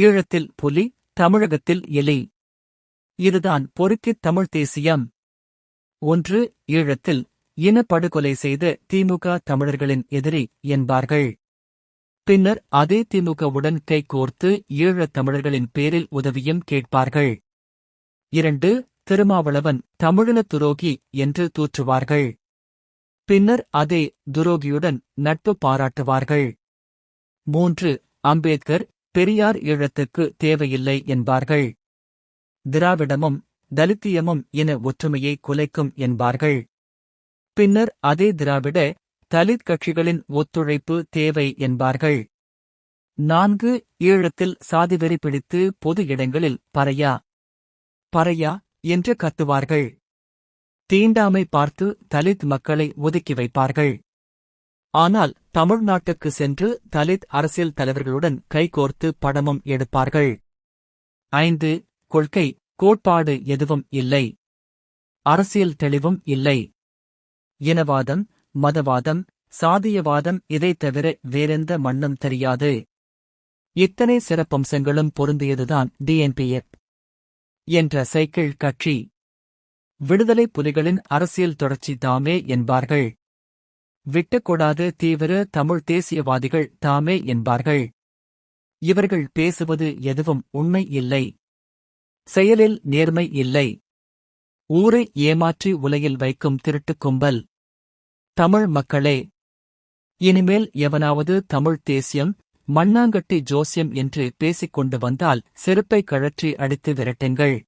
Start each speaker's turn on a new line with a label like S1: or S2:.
S1: ஈழத்தில் புலி தமிழகத்தில் எலி. இதுதான் பொறுக்கித் தமிழ் தேசியம். ஒன்று ஈழத்தில் இனப்படுகொலை செய்த திமுக தமிழர்களின் எதிரி என்பார்கள். பின்னர் அதே திமுகவுடன் கைகோர்த்து ஈழத் தமிழர்களின் பேரில் உதவியும் கேட்பார்கள். இரண்டு திருமாவளவன் தமிழின துரோகி என்று தூற்றுவார்கள். பின்னர் அதே துரோகியுடன் நட்பு பாராட்டுவார்கள். மூன்று அம்பேத்கர் பெரியார் ஈழத்துக்கு தேவையில்லை என்பார்கள். திராவிடமும் தலித்தியமும் இன ஒற்றுமையை குலைக்கும் என்பார்கள். பின்னர் அதே திராவிட தலித் கட்சிகளின் ஒத்துழைப்பு தேவை என்பார்கள். நான்கு ஈழத்தில் சாதிவெறி பிடித்து பொது இடங்களில் பறையா பறையா என்று கத்துவார்கள். தீண்டாமை பார்த்து தலித் மக்களை ஒதுக்கி வைப்பார்கள். ஆனால் தமிழ்நாட்டுக்கு சென்று தலித் அரசியல் தலைவர்களுடன் கைகோர்த்து படமும் எடுப்பார்கள். ஐந்து கொள்கை கோட்பாடு எதுவும் இல்லை. அரசியல் தெளிவும் இல்லை. இனவாதம் மதவாதம் சாதியவாதம் இதைத் தவிர வேறெந்த மண்ணும் தெரியாது. இத்தனை சிறப்பம்சங்களும் பொருந்தியதுதான் டிஎன்பிஎஃப் என்ற சைக்கிள் கட்சி. விடுதலை புலிகளின் அரசியல் தொடர்ச்சி தாமே என்பார்கள். விட்டக்கூடாத தீவிர தமிழ் தேசியவாதிகள் தாமே என்பார்கள். இவர்கள் பேசுவது எதுவும் உண்மை இல்லை. செயலில் நேர்மை இல்லை. ஊரை ஏமாற்றி உலையில் வைக்கும் திருட்டுக் கும்பல். தமிழ் மக்களே இனிமேல் எவனாவது தமிழ் தேசியம் மண்ணாங்கட்டி ஜோசியம் என்று பேசிக்கொண்டு வந்தால் செருப்பை கழற்றி அடித்து விரட்டுங்கள்.